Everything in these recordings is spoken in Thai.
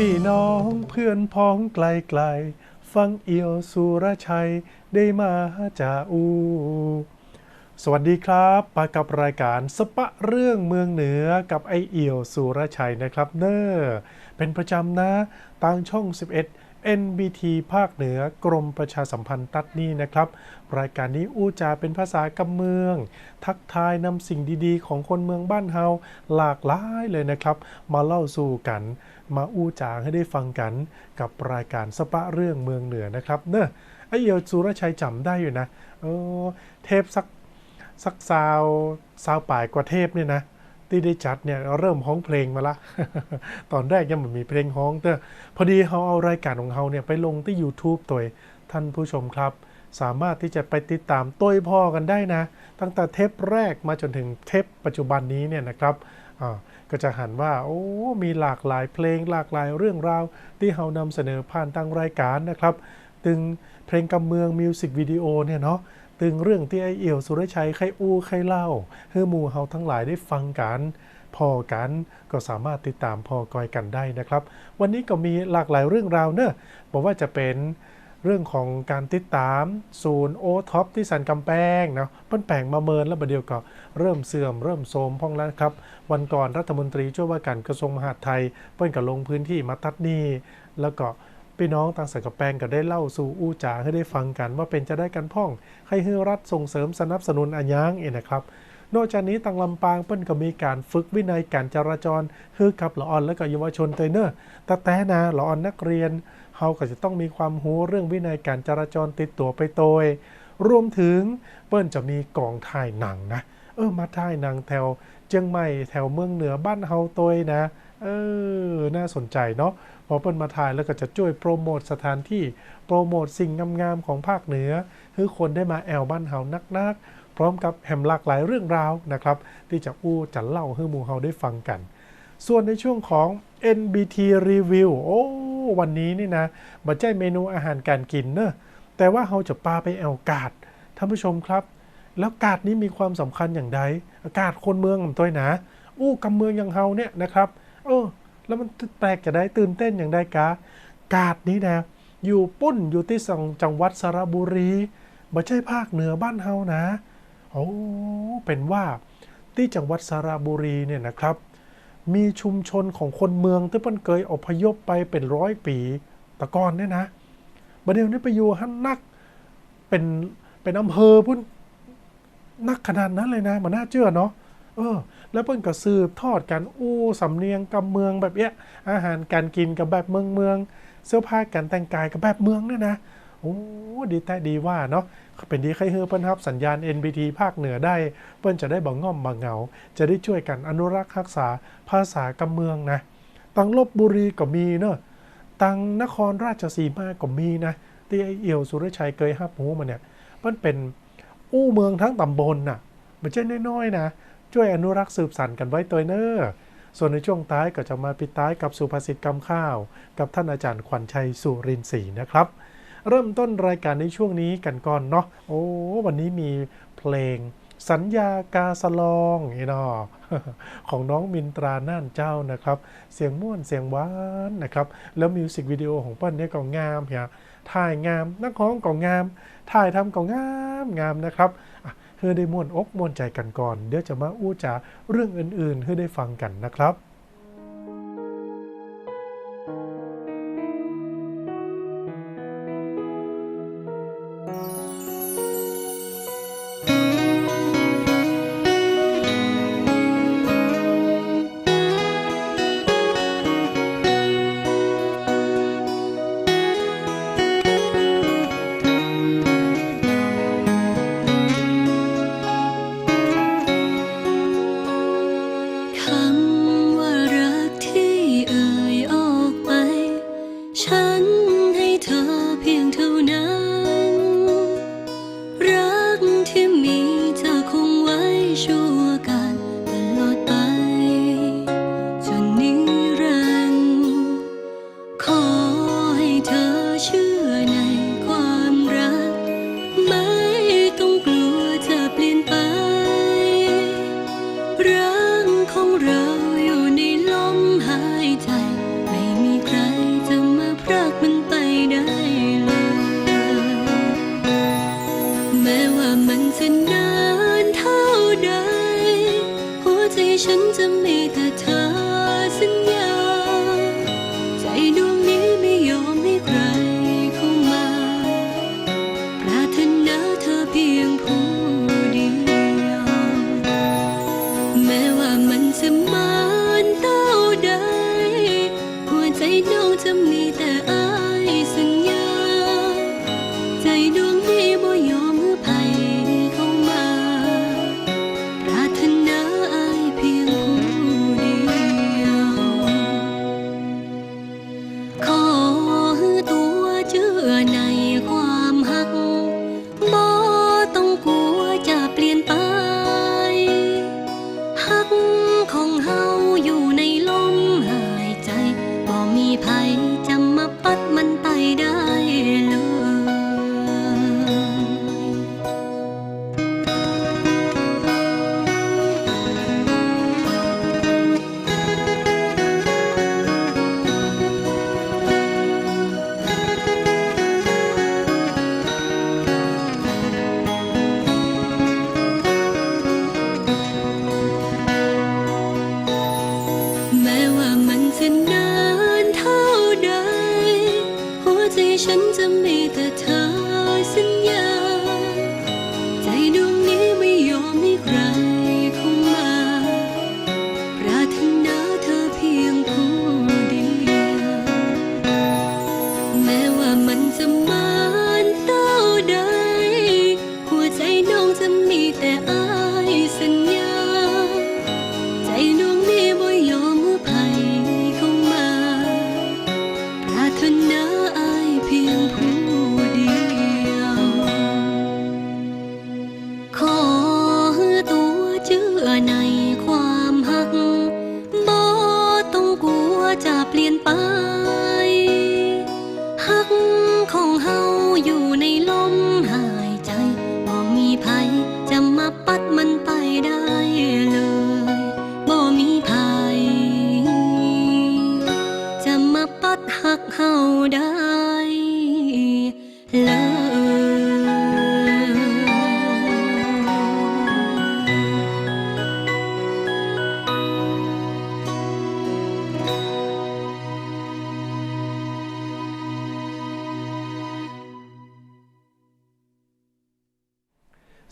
พี่น้องเพื่อนพ้องไกลๆฟังเอียวสุรชัยได้มาจาอู สวัสดีครับมากับรายการสปะเรื่องเมืองเหนือกับไอเอียวสุรชัยนะครับ เนอเป็นประจำนะ ทางช่อง 11 NBT ภาคเหนือกรมประชาสัมพันธ์ตัดนี่นะครับ รายการนี้อู้จาเป็นภาษากำเมือง ทักทายนำสิ่งดีๆ ของคนเมืองบ้านเฮาหลากหลายเลยนะครับ มาเล่าสู่กัน มาอู้จาให้ได้ฟังกัน กับรายการสปะเรื่องเมืองเหนือนะครับ เนอะไอเยวสุรชัยจำได้อยู่นะเออเทปสักสักซาวซาวป่ายกว่าเทพเนี่ยนะ ที่ได้จัดเนี่ยเริ่มฮ้องเพลงมาละ ตอนแรกยังไม่มีเพลงฮ้องแต่พอดีเขาเอารายการของเขาเนี่ยไปลงที่ YouTube ตัวท่านผู้ชมครับ สามารถที่จะไปติดตามต้วพ่อกันได้นะ ตั้งแต่เทปแรกมาจนถึงเทปปัจจุบันนี้เนี่ยนะครับก็จะหันว่าโอ้ มีหลากหลายเพลงหลากหลายเรื่องราว ที่เรานำเสนอผ่านทางรายการนะครับ ตึงเพลงกำเมืองมิวสิกวิดีโอเนี่ยเนาะ ตึงเรื่องที่ไอเอี่ยวสุรชัยใครอู้ใครเล่าเฮือมูเฮาทั้งหลายได้ฟังกันพอกันก็สามารถติดตามพอกอยกันได้นะครับ วันนี้ก็มีหลากหลายเรื่องราวเนอะบอกว่าจะเป็นเรื่องของการติดตามศูนย์โอท็อปที่สันกำแพงเนาะเปิ้นแปลงมาเมินแล้วประเดี๋ยวก็เริ่มเสื่อมเริ่มโทรมพ้องแล้วครับ วันก่อนรัฐมนตรีช่วยว่าการกระทรวงมหาดไทยเปิ้นก็ลงพื้นที่มาตัดนี้แล้วก็ พี่น้องต่างสังกะแปงก็ได้เล่าสู่อู้จาให้ได้ฟังกันว่าเป็นจะได้กันพ่อง ให้เฮือรัฐส่งเสริมสนับสนุนอันยังเองนะครับ นอกจากนี้ตังลำปางเปิ้นก็มีการฝึกวินัยการจราจรฮือกับละออนและก็เยาวชนเตยเนอร์แต่แต่นะละออนนักเรียนเฮาก็จะต้องมีความรู้เรื่องวินัยการจราจรติดตัวไปโดยรวมถึงเปิ้นจะมีกองถ่ายหนังนะ เออมาถ่ายหนังแถวเจียงใหม่แถวเมืองเหนือบ้านเฮาโตยนะ เออ น่าสนใจเนาะพอเปิ้นมาถ่ายแล้วก็จะช่วยโปรโมทสถานที่ โปรโมทสิ่งงามๆของภาคเหนือให้คนได้มาแอวบ้านเฮานักๆ พร้อมกับแหมหลากหลายเรื่องราวนะครับ ที่จะอู้จะเล่าให้หมู่เฮาได้ฟังกัน ส่วนในช่วงของ NBT Review โอ้วันนี้นี่นะบัใช่เมนูอาหารการกินเนอะแต่ว่าเฮาจะปาไปแอวกาดท่านผู้ชมครับ แล้วกาดนี้มีความสำคัญอย่างใดอากาศคนเมืองของตัวนะอู้กำเมืองอย่างเฮาเนี่ยนะครับ เออ แล้วมันแปลกจะได้ตื่นเต้นอย่างใดกากาดนี้นะ อยู่ปุ้นอยู่ที่สังจังหวัดสระบุรีบ่ใช่ภาคเหนือบ้านเฮานะโอ้เป็นว่าที่จังหวัดสระบุรีเนี่ยนะครับ มีชุมชนของคนเมืองที่เพิ่นเคยอพยพไปเป็นร้อยปีตะกอนเนี่ยนะบัดเดี๋ยวนี้ไปอยู่หันนักเป็นเป็นอำเภอพุ่นนักขนาดนั้นเลยนะมันน่าเชื่อเนาะ เออ แล้วเพิ่นก็สืบทอดกันอู้สำเนียงกำเมืองแบบเนี้ยอาหารการกินกับแบบเมืองเมืองเสื้อผ้าการแต่งกายกับแบบเมืองเนี่ยนะโอ้ดีแต่ดีว่าเนาะเป็นดีใครเฮือเพิ่นรับสัญญาณ NBT ภาคเหนือได้ เพิ่นจะได้บ่ง่อมบ่เหงา จะได้ช่วยกันอนุรักษ์รักษาภาษากำเมืองนะตังลบบุรีก็มีเนอะตังนครราชสีมาก็มีนะที่ไอเอี่ยวสุรชัยเคยฮับหูมาเนี่ยมันเป็นอู้เมืองทั้งตำบลน่ะไม่ใช่น้อยๆนะ ช่วยอนุรักษ์สืบสานกันไว้ตัวเนอร์ส่วนในช่วงท้ายก็จะมาปิดท้ายกับสุภาษิตกำข้าว กับท่านอาจารย์ขวัญชัยสุรินทร์ศรีนะครับ เริ่มต้นรายการในช่วงนี้กันก่อนเนาะโอ้วันนี้มีเพลง สัญญากาสลองอีนอของน้องมินตราน่านเจ้านะครับ เสียงม่วนเสียงหวานนะครับแล้วมิวสิกวิดีโอของเปิ้ลเนี่ยก็งามเฮียถ่ายงามนักร้องก็งาม ถ่ายทำก็งามงามนะครับ เพื่อได้ม่วนอกม่วนใจกันก่อน เดี๋ยวจะมาอู้จาเรื่องอื่นๆให้ได้ฟังกันนะครับ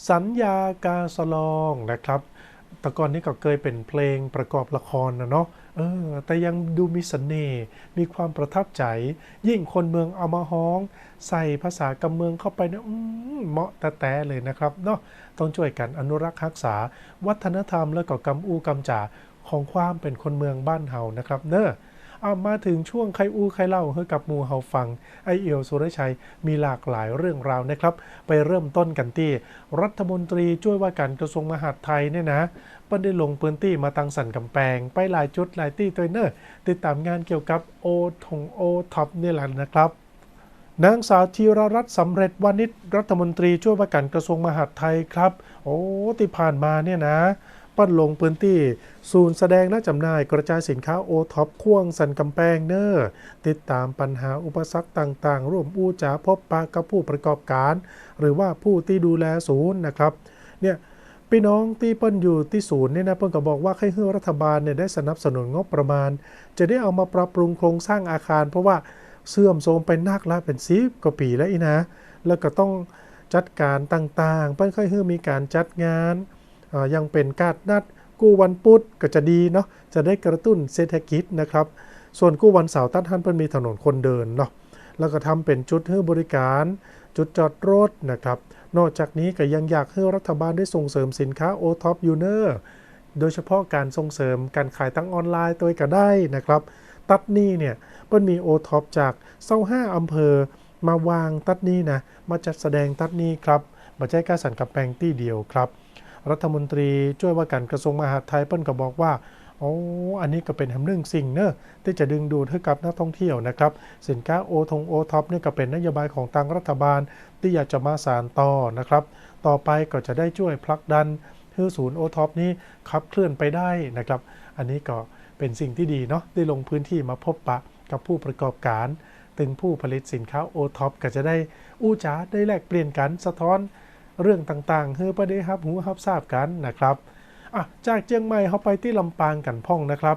สัญญากาสลองนะครับแต่ก่อนนี้ก็เคยเป็นเพลงประกอบละครนะเนาะเออแต่ยังดูมีเสน่ห์มีความประทับใจ ยิ่งคนเมืองเอามาฮ้อง ใส่ภาษากำเมืองเข้าไปเนี่ยอืมเหมาะแต่แต่เลยนะครับเนาะต้องช่วยกันอนุรักษ์รักษา วัฒนธรรมและก็กำอูกำจ่าของความเป็นคนเมืองบ้านเฮานะครับ เนอะ เอามาถึงช่วงใครอู้ใครเล่าให้กับมูเฮาฟัง ไอเอียวสุรชัยมีหลากหลายเรื่องราวนะครับ ไปเริ่มต้นกันที่รัฐมนตรีช่วยว่าการกระทรวงมหาดไทยเนี่ยนะเปิ้นได้ลงพื้นที่มาตังสันกำแพงไปหลายจุดหลายที่ตัวเนอร์ติดตามงานเกี่ยวกับโอทงโอท็อปนี่แหละนะครับนางสาวธีรรัตน์สำเร็จวานิชรัฐมนตรีช่วยว่าการกระทรวงมหาดไทยครับ โอ้ที่ผ่านมาเนี่ยนะ ปั้นลงพื้นที่ศูนย์แสดงและจำหน่ายกระจายสินค้าโอท็อปข่วงสันกำแพงเนอร์ติดตามปัญหาอุปสรรคต่างๆ ร่วมอู้จาพบปะกับผู้ประกอบการ หรือว่าผู้ที่ดูแลศูนย์นะครับเนี่ยพี่น้องที่เปิ้นอยู่ที่ศูนย์เนี่ยนะเปิ้นก็บอกว่าให้เฮือรัฐบาลเนี่ยได้สนับสนุนงบประมาณ จะได้เอามาปรับปรุงโครงสร้างอาคาร เพราะว่าเสื่อมโทรมไปนักละเป็นสิบกว่าปีแล้วอีนะ แล้วก็ต้องจัดการต่างๆ เปิ้นค่อยเฮือมีการจัดงาน ยังเป็นการนัดกู้วันพุธก็จะดีเนาะจะได้กระตุ้นเศรษฐกิจนะครับ ส่วนกู้วันเสาร์ตัดหันเปิ้นมีถนนคนเดินเนาะแล้วก็ทำเป็นจุดให้บริการ จุดจอดรถนะครับ นอกจากนี้ก็ยังอยากให้รัฐบาลได้ส่งเสริมสินค้า o t o p u n e r โดยเฉพาะการส่งเสริมการขายตั้งออนไลน์ตัวก็ได้นะครับ ตัดนี้เนี่ยเปิ้นมีโอท็อปจากเศร้าห้าอำเภอมาวางตัดนี้นะมาจัดแสดงตัดนี้ครับมาใช้การสั่นกับแปลงที่เดียวครับ รัฐมนตรีช่วยว่าการกระทรวงมหาดไทยเปิ้นก็บอกว่าโอ้อันนี้ก็เป็นทำหนึ่งสิ่งเนอะที่จะดึงดูดให้กับนักท่องเที่ยวนะครับ สินค้าโอทงโอท็อปนี่ก็เป็นนโยบายของทางรัฐบาล ที่อยากจะมาสานต่อนะครับ ต่อไปก็จะได้ช่วยผลักดันให้ศูนย์โอท็อปนี้ขับเคลื่อนไปได้นะครับ อันนี้ก็เป็นสิ่งที่ดีเนาะได้ลงพื้นที่มาพบปะกับผู้ประกอบการ ถึงผู้ผลิตสินค้าโอท็อปก็จะได้อู้จ้าได้แลกเปลี่ยนกันสะท้อน เรื่องต่างๆเฮ้อประเดี๋ยวรับหูรับทราบกันนะครับอะจากเชียงใหม่เขาไปที่ลำปางกันพ่องนะครับ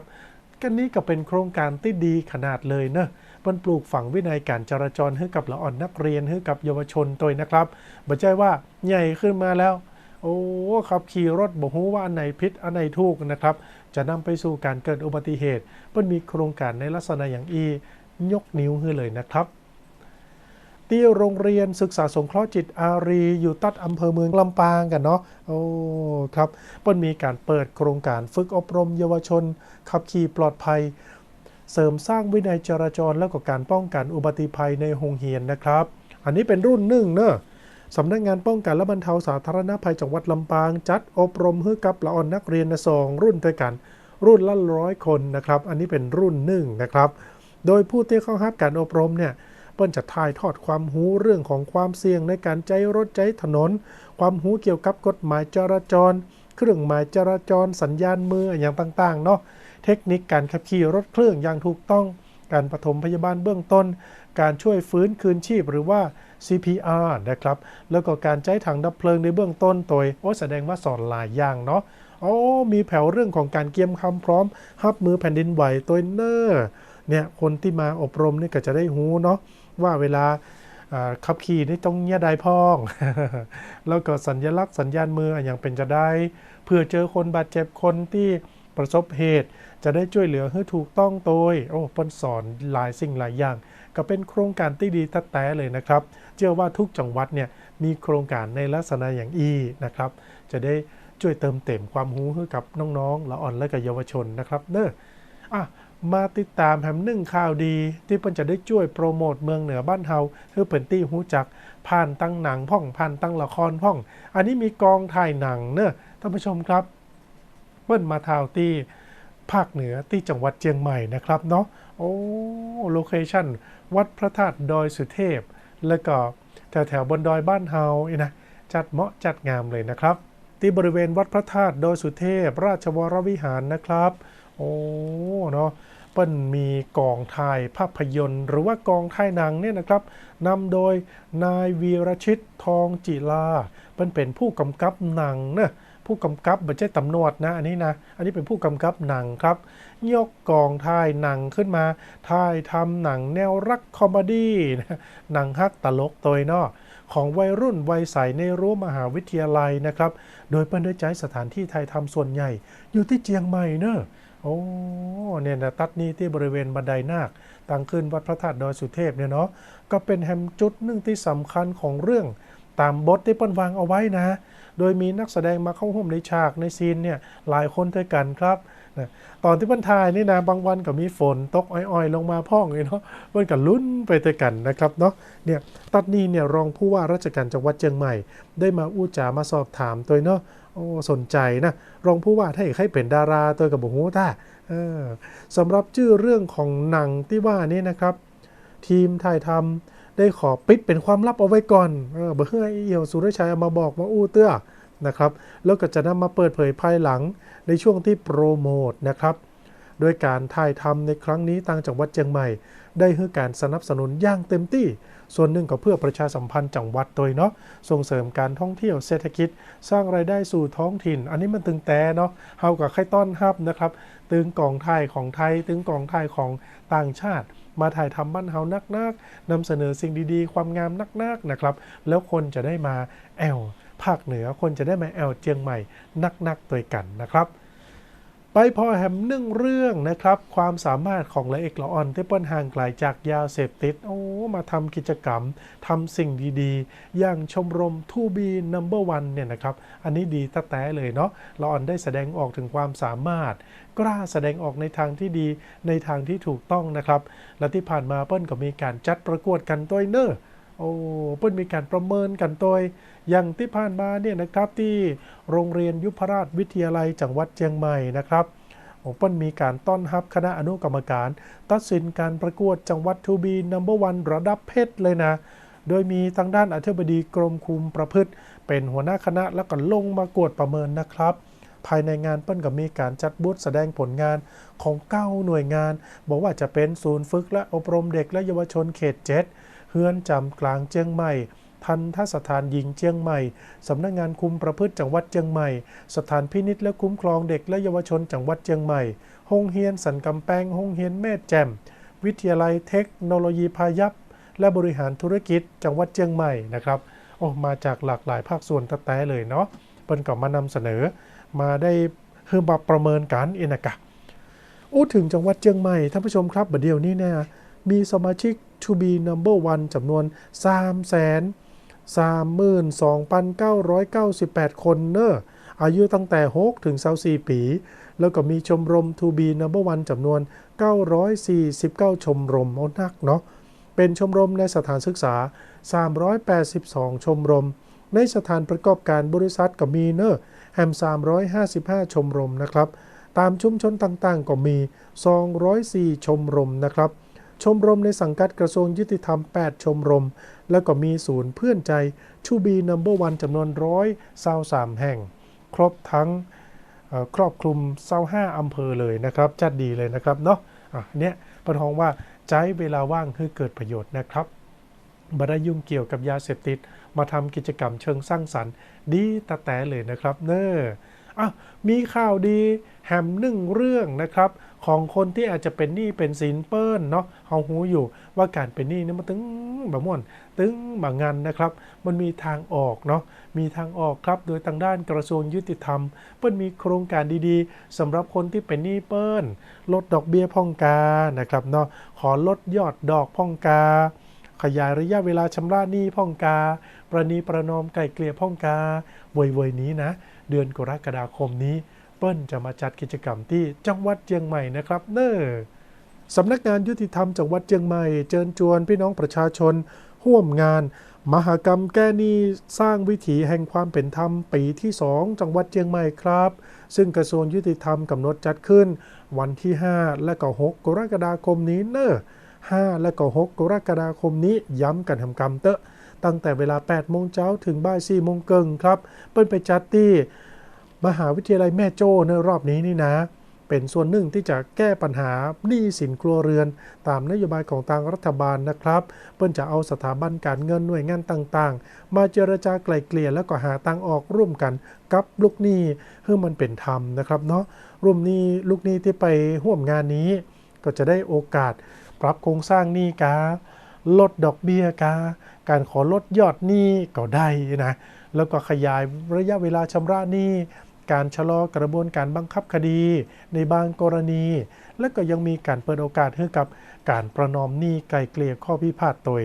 กันนี้ก็เป็นโครงการที่ดีขนาดเลยเนอะมันปลูกฝังวินัยการจราจรให้กับละอ่อนนักเรียนให้กับเยาวชนตัวนะครับบ่ใช่ว่าใหญ่ขึ้นมาแล้ว โอ้ขับขี่รถบ่ฮู้ว่าอันไหนผิดอันไหนถูกนะครับ จะนำไปสู่การเกิดอุบัติเหตุมันมีโครงการในลักษณะอย่างอียกนิ้วให้เลยนะครับ ที่โรงเรียนศึกษาสงเคราะห์จิตอารี อยู่ตัดอำเภอเมืองลำปางกันเนาะโอ้ครับมันมีการเปิดโครงการฝึกอบรมเยาวชน ขับขี่ปลอดภัย เสริมสร้างวินัยจราจรและก็การป้องกันอุบัติภัยในโรงเรียนนะครับ อันนี้เป็นรุ่นหนึ่งเนอะสำนักงานป้องกันและบรรเทาสาธารณภัยจังหวัดลำปาง จัดอบรมให้กับละอ่อนนักเรียนสองรุ่นด้วยกัน รุ่นละร้อยคนนะครับ อันนี้เป็นรุ่นหนึ่งนะครับ โดยผู้ที่เข้ารับการอบรมเนี่ย เปิ้นจะถ่ายทอดความรู้เรื่องของความเสี่ยงในการใช้รถใช้ถนน ความรู้เกี่ยวกับกฎหมายจราจร เครื่องหมายจราจร สัญญาณมืออย่างต่างๆเนาะเทคนิคการขับขี่รถเครื่องอย่างถูกต้อง การปฐมพยาบาลเบื้องต้น การช่วยฟื้นคืนชีพหรือว่า CPR นะครับ แล้วก็การใช้ถังดับเพลิงในเบื้องต้นโดยโอ้แสดงว่าสอนหลายอย่างเนาะโอ้มีแผวเรื่องของการเกียมคำพร้อมรับมือแผ่นดินไหวตัวเนอร์เนี่ยคนที่มาอบรมนี่ก็จะได้หูเนาะ ว่าเวลาขับขี่นี่ต้องเงียใดพ้อง แล้วก็สัญลักษณ์สัญญาณมืออย่างเป็นจะได้เพื่อเจอคนบาดเจ็บคนที่ประสบเหตุ จะได้ช่วยเหลือให้ถูกต้องโดยโอ้ปนสอนหลายสิ่งหลายอย่าง ก็เป็นโครงการที่ดีตัดแต่เลยนะครับ เชื่อว่าทุกจังหวัดเนี่ยมีโครงการในลักษณะอย่างอีนะครับ จะได้ช่วยเติมเต็มความรู้ให้กับน้องๆละอ่อนและก็เยาวชนนะครับเนอะอะ มาติดตามแฮมหนึ่งข่าวดี ที่เพิ่นจะได้ช่วยโปรโมทเมืองเหนือบ้านเฮาให้เป็นที่หูจัก ผ่านตั้งหนังพ่องผ่านตั้งละครพ่อง อันนี้มีกองถ่ายหนังเนอะท่านผู้ชมครับ เปิ้นมาทาวที่ภาคเหนือที่จังหวัดเชียงใหม่นะครับเนาะโอ้โลเคชั่นวัดพระธาตุดอยสุเทพ แล้วก็แถวแถวๆบนดอยบ้านเฮาอีนะจัดเหมาะจัดงามเลยนะครับ ที่บริเวณวัดพระธาตุดอยสุเทพ ราชวรวิหารนะครับ โอ้เนาะ เปิ้นมีกองถ่ายภาพยนตร์ หรือว่ากองถ่ายหนังเนี่ยนะครับนำโดยนายวีรชิตทองจิลาเปิ้นเป็นผู้กำกับหนังเนะผู้กำกับไม่ใช่ตำรวจนะอันนี้นะอันนี้เป็นผู้กำกับหนังครับ ยกกองถ่ายหนังขึ้นมาถ่ายทำหนังแนวรักคอมเมดี้นะหนังฮักตลกตัวนาะของวัยรุ่นวัยใสในรั้วมหาวิทยาลัยนะครับ โดยเปิ้นได้ใช้สถานที่ไทยทำส่วนใหญ่ อยู่ที่เจียงใหม่เนอะ โอ้เนี่ยนะตัดนี้ที่บริเวณบันไดนาคตั้งขึ้นวัดพระธาตุดอยสุเทพเนี่ยเนาะก็เป็นแฮมจุดหนึ่งที่สำคัญของเรื่องตามบทที่เปิ้นวางเอาไว้นะ โดยมีนักแสดงมาเข้าร่วมในฉากในซีนเนี่ยหลายคนด้วยกันครับนะตอนที่เปิ้นถ่ายนี่นะบางวันก็มีฝนตกอ้อยๆ ลงมาพ่องเลยเนาะเปิ้นก็ลุ้นไปด้วยกันนะครับเนาะเนี่ยตัดนี้เนี่ยรองผู้ว่าราชการจังหวัดเชียงใหม่ ได้มาอู้จามาสอบถามตัวเนาะ โอ้สนใจนะรองผู้ว่าถ้าอยากให้เป็นดาราตัวกับบุหูท่าเออสำหรับชื่อเรื่องของหนังที่ว่านี้นะครับ ทีมถ่ายทำได้ขอปิดเป็นความลับเอาไว้ก่อนเออเบอร์เฮือเอี่ยวสุรชัยเอามาบอกมาอู้เตื้อนะครับ แล้วก็จะนำมาเปิดเผยภายหลังในช่วงที่โปรโมทนะครับโดยการถ่ายทำในครั้งนี้ทางจังหวัดเชียงใหม่ ได้ให้การสนับสนุนอย่างเต็มที่ ส่วนหนึ่งก็เพื่อประชาสัมพันธ์จังหวัดโดยเนาะส่งเสริมการท่องเที่ยวเศรษฐกิจ สร้างรายได้สู่ท้องถิ่น อันนี้มันตึงแต่เนาะเฮากับไข่ต้อนฮับนะครับ ตึงกองไทยของไทย ตึงกองไทยของต่างชาติมาถ่ายทำบ้านเฮานักๆนำเสนอสิ่งดีๆ ความงามนักๆนะครับ แล้วคนจะได้มาแอลภาคเหนือคนจะได้มาแอลเจียงใหม่นักๆตัวกันนะครับ ไปพอแฮมหนึ่งเรื่องนะครับ ความสามารถของละเอกละอ่อนที่เปิ้นห่างไกลจากยาเสพติด โอ้ มาทำกิจกรรมทำสิ่งดีๆ อย่างชมรม2 b number one เนี่ยนะครับ อันนี้ดีตะแต่เลยเนาะละอ่อนได้แสดงออกถึงความสามารถ กล้าแสดงออกในทางที่ดีในทางที่ถูกต้องนะครับ และที่ผ่านมาเปิ้ลก็มีการจัดประกวดกันตัวเนอร์ โอ้เปิ้ลมีการประเมินกันตัวอย่างที่ผ่านมาเนี่ยนะครับที่โรงเรียนยุพราชวิทยาลัยจังหวัดเชียงใหม่นะครับโอ้เปิ้ลมีการต้อนรับคณะอนุกรรมการ ตัดสินการประกวดจังหวัดทูบีนัมเบอร์วันระดับเพชรเลยนะ โดยมีทางด้านอธิบดีกรมคุมประพฤติ เป็นหัวหน้าคณะแล้วก็ลงมากวดประเมินนะครับ ภายในงานเปิ้ลก็มีการจัดบูธแสดงผลงานของเก้าหน่วยงาน บอกว่าจะเป็นศูนย์ฝึกและอบรมเด็กและเยาวชนเขตเจ็ด เฮือนจำกลางเชียงใหม่ทันทสถานหญิงเชียงใหม่ สำนักงานคุมประพฤติจังหวัดเชียงใหม่ สถานพินิษและคุ้มครองเด็กและเยาวชนจังหวัดเชียงใหม่โรงเฮียนสันกำแพงโรงเฮียนแม่แจ่ม วิทยาลัยเทคโนโลยีพายัพและบริหารธุรกิจจังหวัดเชียงใหม่นะครับ โอ้มาจากหลากหลายภาคส่วนตะแต่เลยเนาะ เปิ้นก็มานำเสนอ มาได้เพื่อมาประเมินการเอนนกะอู้ถึงจังหวัดเชียงใหม่ท่านผู้ชมครับบัดเดียวนี้เนี่ย มีสมาชิก to be number one จำนวน3 3 32,998 คนเนอะอายุตั้งแต่ 6 ถึง24ปี แล้วก็มีชมรม to be number one จำนวน 949 ชมรมโอ้นักเนาะ เป็นชมรมในสถานศึกษา 382 ชมรม ในสถานประกอบการบริษัทก็มีเนอะแฮม 355 ชมรมนะครับ ตามชุมชนต่างๆ ก็มี 204 ชมรมนะครับ ชมรมในสังกัดกระทรวงยุติธรรม 8 ชมรม แล้วก็มีศูนย์เพื่อนใจ To be number one จำนวนร้อย23แห่ง ครบทั้งครอบคลุม25อำเภอเลยนะครับ จัดดีเลยนะครับเนาะอะเนี่ยประทองว่าใช้เวลาว่างให้เกิดประโยชน์นะครับบรรยุ่งเกี่ยวกับยาเสพติด มาทำกิจกรรมเชิงสร้างสรรค์ ดีตะแต่เลยนะครับ เนออะมีข่าวดีแฮมหนึ่งเรื่องนะครับ ของคนที่อาจจะเป็นหนี้เป็นสินเปิ้ลเนาะเฮาหูอยู่ว่าการเป็นหนี้นี่มันตึงแบบม่วนตึงบางงานนะครับ มันมีทางออกเนาะมีทางออกครับ โดยทางด้านกระทรวงยุติธรรม เปิ้ลมีโครงการดีๆสำหรับคนที่เป็นหนี้เปิ้ลลดดอกเบี้ยพ่องกานะครับเนาะขอลดยอดดอกพ่องกาขยายระยะเวลาชำระหนี้พ่องกา ประนีประนอมไกล่เกลี่ยพ่องกาเวยๆนี้นะ เดือนกรกฎาคมนี้ เปิ้ลจะมาจัดกิจกรรมที่จังหวัดเชียงใหม่นะครับ เนอสำนักงานยุติธรรมจังหวัดเชียงใหม่เชิญชวนพี่น้องประชาชนร่วมงาน มหกรรมแก้หนี้สร้างวิถีแห่งความเป็นธรรมปีที่ 2 จังหวัดเชียงใหม่ครับ ซึ่งกระทรวงยุติธรรมกำหนดจัดขึ้น วันที่ 5 และก็6กรกฎาคมนี้เน้อ5และก็6กรกฎาคมนี้ย้ำกันทำกรรมเตอะตั้งแต่เวลา 8 โมงเช้าถึงบ่าย 4 โมงเกิงครับ เปิ้ลไปจัดที่ มหาวิทยาลัยแม่โจ้ในรอบนี้นี่นะ เป็นส่วนหนึ่งที่จะแก้ปัญหาหนี้สินครัวเรือน ตามนโยบายของทางรัฐบาลนะครับ เปิ้ลจะเอาสถาบันการเงินหน่วยงานต่างๆ มาเจรจาไกล่เกลี่ยแล้วก็หาทางออกร่วมกันกับลูกหนี้เพื่อมันเป็นธรรมนะครับเนาะร่วมหนี้ลูกหนี้ที่ไปร่วมงานนี้ ก็จะได้โอกาสปรับโครงสร้างหนี้กาลดดอกเบี้ยกาการขอลดยอดหนี้ก็ได้นะ แล้วก็ขยายระยะเวลาชำระหนี้ การชะลอกระบวนการบังคับคดี ในบางกรณี และก็ยังมีการเปิดโอกาสให้กับการประนอมหนี้ไกลเกลี่ยข้อพิพาทโดย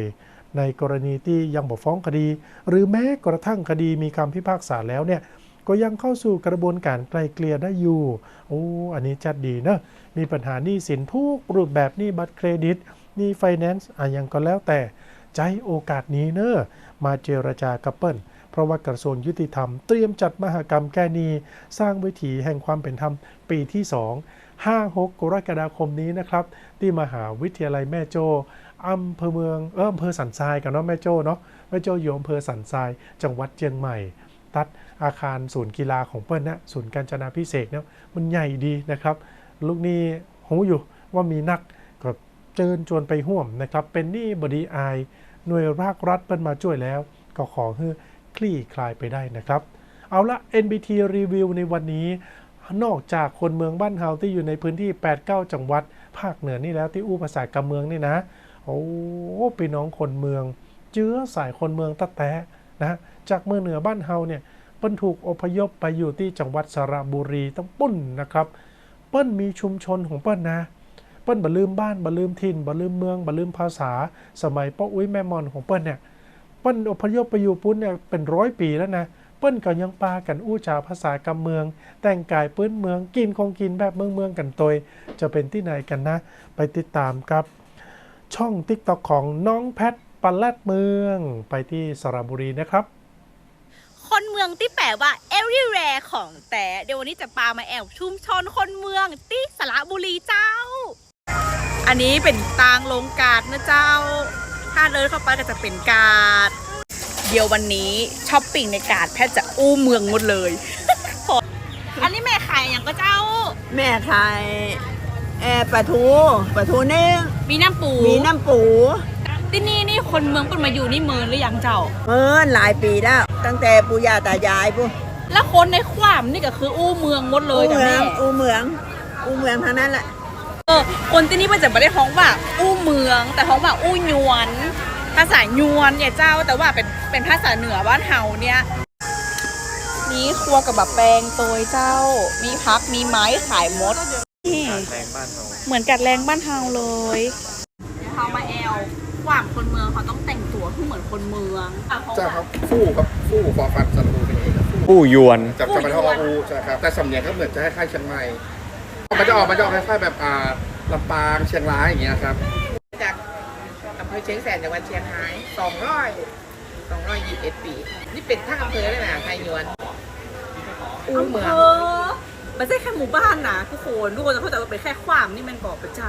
ในกรณีที่ยังบ่ฟ้องคดี หรือแม้กระทั่งคดีมีคำพิพากษาแล้วเนี่ยก็ยังเข้าสู่กระบวนการไกลเกลี่ยได้อยู่ โอ้ อันนี้จัดดีเนอะมีปัญหาหนี้สินทุกรูปแบบหนี้บัตรเครดิตหนี้ไฟแนนซ์อะยังก็แล้วแต่ใจโอกาสนี้เนอะมาเจรจากับเปิ้ล เพราะว่ากระทรวงยุติธรรม เตรียมจัดมหกรรมแก้หนี้สร้างวิถีแห่งความเป็นธรรมปีที่ 2 5-6กรกฎาคมนี้นะครับ ที่มหาวิทยาลัยแม่โจ้อำเภอเมืองเอออำเภอสันทรายกันเนาะแม่โจ้เนาะแม่โจ้อยู่อำเภอสันทราย จังหวัดเชียงใหม่ ตัดอาคารศูนย์กีฬาของเปิ้ลนะศูนย์การจนาพิเศษเนี่ยมันใหญ่ดีนะครับ ลูกนี้หูอยู่ว่ามีนักก็เชิญชวนไปห่วมนะครับ เป็นนี้บดีอาย หน่วยภาครัฐเปิ้ลมาช่วยแล้ว ก็ขอให้ คลี่คลายไปได้นะครับ เอาละ NBT รีวิวในวันนี้ นอกจากคนเมืองบ้านเฮาที่อยู่ในพื้นที่ 8-9 จังหวัด ภาคเหนือนี่แล้วที่อู้ภาษากำเมืองนี่นะ โอ้พี่น้องคนเมือง เจื้อสายคนเมืองตะแตะนะจากเมืองเหนือบ้านเฮาเนี่ยเปิ้ลถูกอพยพไปอยู่ที่จังหวัดสระบุรีต้องปุ้นนะครับ เปิ้ลมีชุมชนของเปิ้ลนะเปิ้ลบ่ลืมบ้านบ่ลืมถิ่นบ่ลืมเมืองบ่ลืมภาษา สมัยป้าอุ้ยแม่มอนของเปิ้ลเนี่ย เปิ้ลอพยพไปอยู่ปุ้นเนี่ยเป็นร้อยปีแล้วนะเปิ้ลก็ยังปากันอู้จาภาษากำเมือง แต่งกายปื้นเมืองกินคงกินแบบเมืองเมืองๆกันตยจะเป็นที่ไหนกันนะ ไปติดตามกับ ช่องติ๊กต็อกของน้องแพทปัลลัดเมืองไปที่สระบุรีนะครับ คนเมืองที่แปลว่า everywhere ของแต่เดี๋ยววันนี้จะปามาแอวชุมชนคนเมืองที่สระบุรีเจ้า อันนี้เป็นตางลงกาดนะเจ้า ถ้าเดินเข้าไปก็จะเป็นกาด เดี๋ยววันนี้ช้อปปิ้งในกาดแพทย์จะอู้เมืองหมดเลย อันนี้แม่ขายอย่างก็เจ้า แม่ขายแอร์ปลาทูปลาทูนึ่งมีน้ำปู มีน้ำปู ที่นี่นี่คนเมืองเป็นมาอยู่นี่เมินหรือยังเจ้า เมินหลายปีแล้ว ตั้งแต่ปู่ย่าตายายปุ๊แล้วคนในความนี่ก็คืออู้เมืองหมดเลยอู้แต่เมือแม่งอู้เมืองอู้เมืองทั้งนั้นแหละ เออคนที่นี่มันจะไม่ได้ท้องว่าอู้เมือง แต่ท้องว่าอู้ยวน ภาษายวนเนี่ยเจ้าแต่ว่าเป็นเป็นภาษาเหนือบ้านเฮาเนี่ยนี่ครัวกับแบบแปลงโตยเจ้า มีพักมีไม้ขายมดนี่เหมือนกัดแรงบ้านเฮาเลยเดี๋ยวเฮามาแอลความคนเมืองเขาต้องแต่งตัวให้เหมือนคนเมืองอะเพราะใช่ว่าครับฟู่ครับฟู่ฟอฟันสระบูเป็นเองครับผู้ยวนจับจับไปเท่ากับอูใช่ครับแต่สำเนียงก็เหมือนจะคล้ายๆเชียงใหม่ มันจะออกมันจะออกคล้ายๆแบบอ่าลำปางเชียงรายอย่างเงี้ยครับ จากอำเภอเชียงแสนจังหวัดเชียงรายสองร้อยสองร้อยยี่สิบเอ็ดปี นี่เป็นทั้งอำเภอเลยนะไทยยวนอู้เมืองเออไม่ใช่แค่หมู่บ้านนะทุกคนทุกคนจะเข้าใจว่าเป็นแค่ความนี่มันบอกเป็นใจ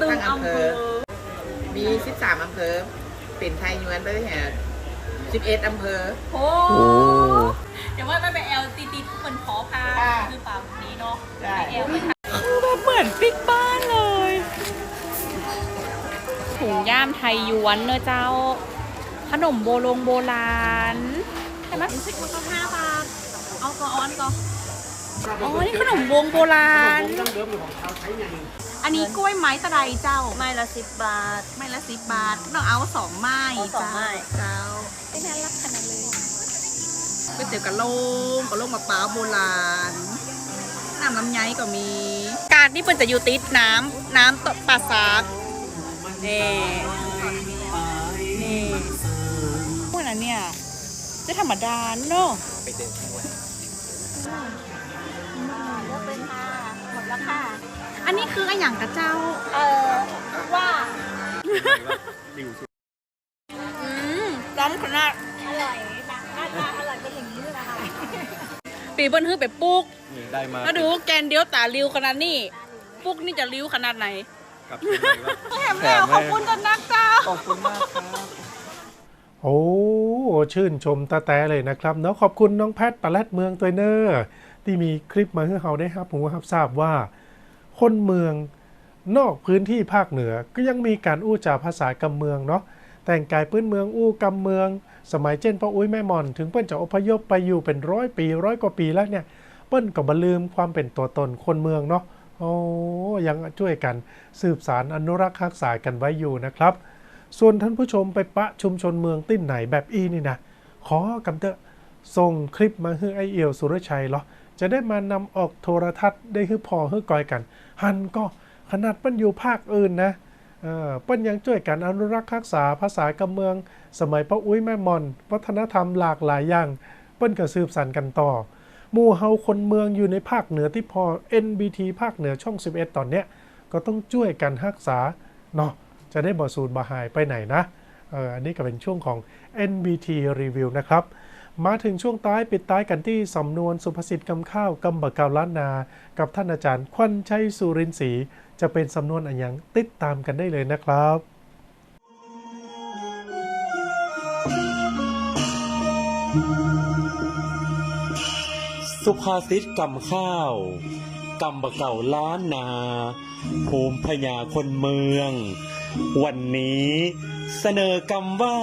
ตึงอำเภอ มีสิบสามอำเภอ เป็นไทยยวนไปเลยฮะสิบเอ็ดอำเภอ โอ้เดี๋ยวว่าไม่ไปแอลตีตีทุกคนขอพาอ่าคือป่าแบบนี้เนาะได้ไปแอล เหมือนปิ๊กบ้านเลยถุงย่ามไทยยวนเนอะเจ้า ขนมโบรงโบราณใช่ไหมซิกมันก็ห้าบาท เอาก่อนเอาอันก่อนอ๋อ นี่ขนมวงโบราณ อันนี้กล้วยไม้ตะไดเจ้า ไม้ละสิบบาท ไม้ละสิบบาท ต้องเอาสองไม้เอาสองไม้เจ้าไม่น่ารักขนาดเลยก๋วยเตี๋ยวกะโหลงกะโหลงมะพร้าวโบราณ น้ำลำไยก็มีการที่เปิ้นจะอยู่ติดน้ำน้ำตกป่าซากนี่นี่พวกนั้นเนี่ยจะธรรมดาเนาะเลือกเลยค่ะหมดแล้วค่ะ อันนี้คือไอ้หยังกระเจ้า เออว่าอืมล้ำขนาด ปีเปิ้นฮือไปปลูกได้มามาดูแกนเดียวตาริวขนาดนี้ปลูกนี่จะริวขนาดไหนกับแถมแล้วขอบคุณจันนักเจ้า ขอบคุณมากครับโอ้ชื่นชมตาแต่เลยนะครับเนาะขอบคุณน้องแพทย์ปลาแรดเมืองตัวเนอร์ที่มีคลิปมาให้เราได้ครับผมครับทราบว่า คนเมืองนอกพื้นที่ภาคเหนือก็ยังมีการอู้จาภาษากำเมืองเนาะแต่งกายพื้นเมืองอู้กำเมือง สมัยเจนพ่ออุ้ยแม่มอน ถึงเปิ้นจะอพยพไปอยู่เป็นร้อยปีร้อยกว่าปีแล้วเนี่ย เปิ้นก็บ่ลืมความเป็นตัวตนคนเมืองเนาะโอ้ยังช่วยกันสืบสารอนุรักษ์รักษากันไว้อยู่นะครับ ส่วนท่านผู้ชมไปปะชุมชนเมืองติ้นไหนแบบอีนี่นะขอกำเตอะส่งคลิปมาให้ไอเอียวสุรชัยเหรอจะได้มานำออกโทรทัศน์ได้ให้พอให้กอยกัน หันก็ขนาดเปิ้นอยู่ภาคอื่นนะเออเปิ้นยังช่วยกันอนุรักษ์รักษาภาษากำเมือง สมัยป้าอุ้ยแม่มอน วัฒนธรรมหลากหลายอย่าง เปิ้นก็สืบสานกันต่อมู่เฮาคนเมืองอยู่ในภาคเหนือที่พอ NBT ภาคเหนือช่อง 11 ตอนเนี้ย ก็ต้องช่วยกันรักษาเนาะจะได้บ่สูญบ่หายไปไหนนะเอออันนี้ก็เป็นช่วงของ NBT Review นะครับ มาถึงช่วงท้ายปิดท้ายกันที่สำนวนสุภาษิตกำข้าวกำบะกาวล้านนา กับท่านอาจารย์ควันชัยสุรินทร์ศรีจะเป็นสำนวนอันยังติดตามกันได้เลยนะครับ สุภาษิตกำข้าวกำบะเก่าล้านนา ภูมิพญาคนเมือง วันนี้เสนอกำว่า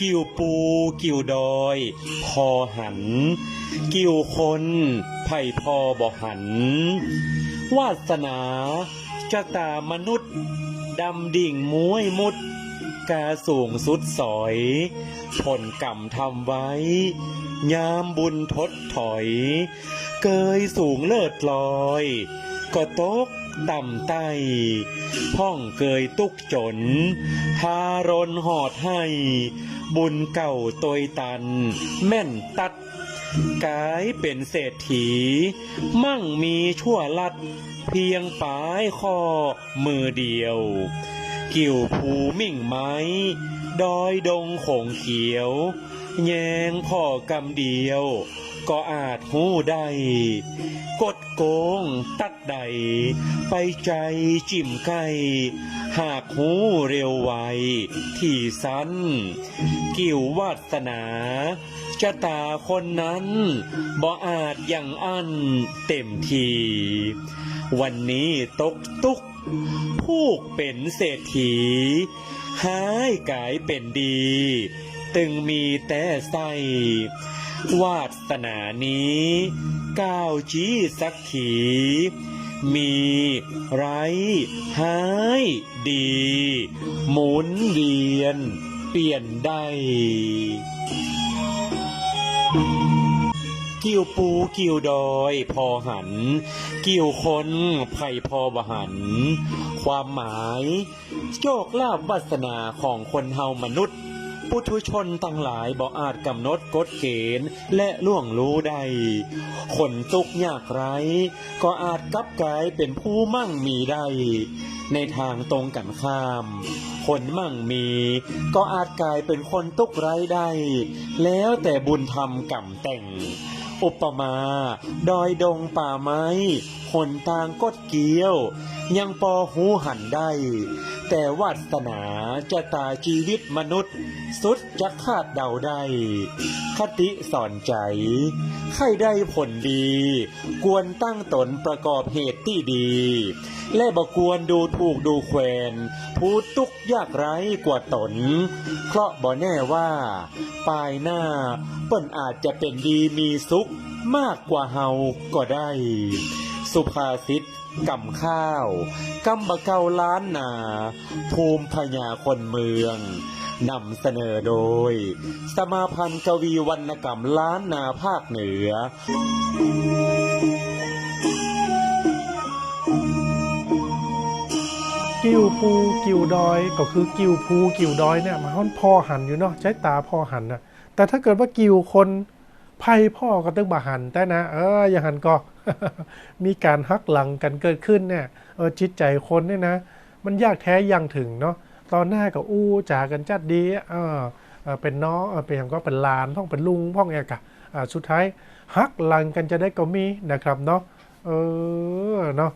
กิ่วปูกิ่วดอย พอหัน กิ่วคนไผ่พอบ่หัน วาสนาจะตามนุษย์ ดำดิ่งม้วยมุด กาสูงสุดสอยผลกรรมทำไว้ ยามบุญทดถอย เกยสูงเลิศลอย ก็ตกต่ำไต้พ่องเกยตุกจนหารนหอดให้ บุญเก่าตยตัน แม่นตัด กายเป็นเศรษฐี มั่งมีชั่วลัด เพียงปลายคอมือเดียว กิ่วภูมิ่งไม้ ดอยดงโขงเขียว แยงพ่อกำเดียว ก็อาจหู้ได้กดโกงตัดใด ไปใจจิ้มไก่หากหูเร็วไว ที่สั้น กิ่ววาสนาจะตาคนนั้นบ่อาจยังอันเต็มที วันนี้ตกตุก ผูกเป็นเศรษฐีหายกายเป็นดี ตึงมีแต่ใสวาสนานี้ก้าวจี้สักขี มีไรหายดี หมุนเวียน เปลี่ยนได้ กิ่วปูกิ่วดอยพอหัน กิ่วคนไผ่พอบหัน ความหมายโชคลาภวาสนาของคนเฮามนุษย์ ปุถุชนตั้งหลายบ่อาจกำหนดกฎเกณฑ์และล่วงรู้ได้คนทุกยากไร้ก็อาจกลับกลายเป็นผู้มั่งมีได้ ในทางตรงกันข้ามคนมั่งมีก็อาจกลายเป็นคนตุกไร้ได้ แล้วแต่บุญธรรมกรรมแต่ง อุปมา ดอยดงป่าไม้ หนทางกดเกี้ยว ยังปอหูหันได้ แต่วาสนาจะตาชีวิตมนุษย์ สุดจะคาดเดาได้ คติสอนใจ ใครได้ผลดีกวนตั้งตนประกอบเหตุที่ดี และบกวนดูถูกดูแควนผู้ตุกยากไร้กว่าตน เพราะบ่แน่ว่า ปลายหน้าเปิ้นอาจจะเป็นดีมีสุขมากกว่าเฮาก็ได้ สุภาษิตกำข้าวกำบะเกาล้านนา ภูมิพญาคนเมืองนำเสนอโดย สมาพันธ์กวีวรรณกรรมล้านนาภาคเหนือ กิ้วภูกิ้วดอยก็คือกิ้วภูกิ้วดอยเนี่ยมันค่อนพอหันอยู่เนาะใช้ตาพอหันนะแต่ถ้าเกิดว่ากิ้วคน ไพ่พ่อก็ตึงบาหันแต่นะ เอออย่าหันก็ มีการฮักหลังกันเกิดขึ้นเนี่ยเออจิตใจคนเนี่ยนะ มันยากแท้ยังถึงเนาะตอนหน้าก็อู้จากันจัดดีเออเป็นน้องเป็นอย่างก็เป็นหลานพ่องเป็นลุงพ่องเอกะอ่าสุดท้ายฮักหลังกันจะได้ก็มีนะครับเนาะเออเนาะ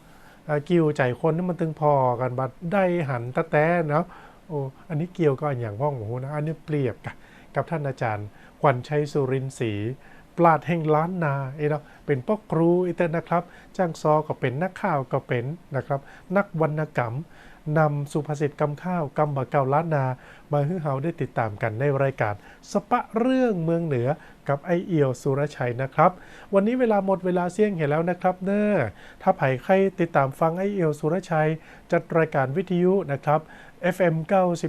กิวใจคนนี่มันตึงพอกันบัดได้หันตะแต้เนาะโอ้อันนี้เกี่ยวก็อย่างพ่องหมูนะอันนี้เปรียบกับกับท่านอาจารย์ขวัญชัยสุรินทร์ศรี ปราดแห่งล้านนาเอ้เนาะเป็นพ่อครูอีเตนนะครับจ้างซอก็เป็นนักข่าวก็เป็นนะครับ นักวรรณกรรมนำสุภาษิตกำข้าวกำบะเก่าล้านนา มาให้เฮาได้ติดตามกันในรายการ สปะเรื่องเมืองเหนือกับไอเอียวสุรชัยนะครับ วันนี้เวลาหมดเวลาเสี่ยงเห็นแล้วนะครับเนอ้อถ้าไผ่ใครติดตามฟังไอเอียวสุรชัย จัดรายการวิทยุนะครับ FM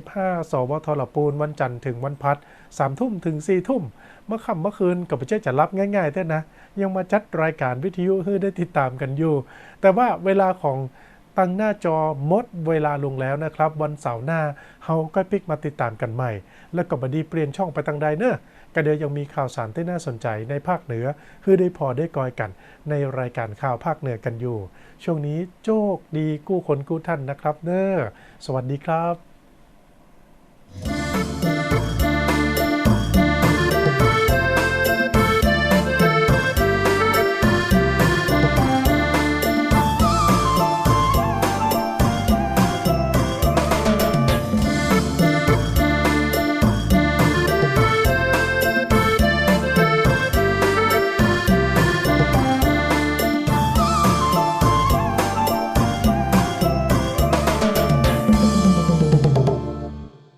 95 สวทลปูนวันจันทร์ถึงวันพัด3ทุ่มถึง4ทุ่ม เมื่อค่ำเมื่อคืนก็ไม่ใช่จะรับง่ายๆแต่นะ ยังมาจัดรายการวิทยุให้ได้ติดตามกันอยู่ แต่ว่าเวลาของตั้งหน้าจอหมดเวลาลงแล้วนะครับ วันเสาร์หน้าเฮาก็ปิกมาติดตามกันใหม่ แล้วก็บดีเปลี่ยนช่องไปตั้งใดเนอะก็เดียวยังมีข่าวสารที่น่าสนใจในภาคเหนือคือได้พอได้กอยกัน ในรายการข่าวภาคเหนือกันอยู่ ช่วงนี้โชคดีกู้คนกู้ท่านนะครับ เนอะสวัสดีครับ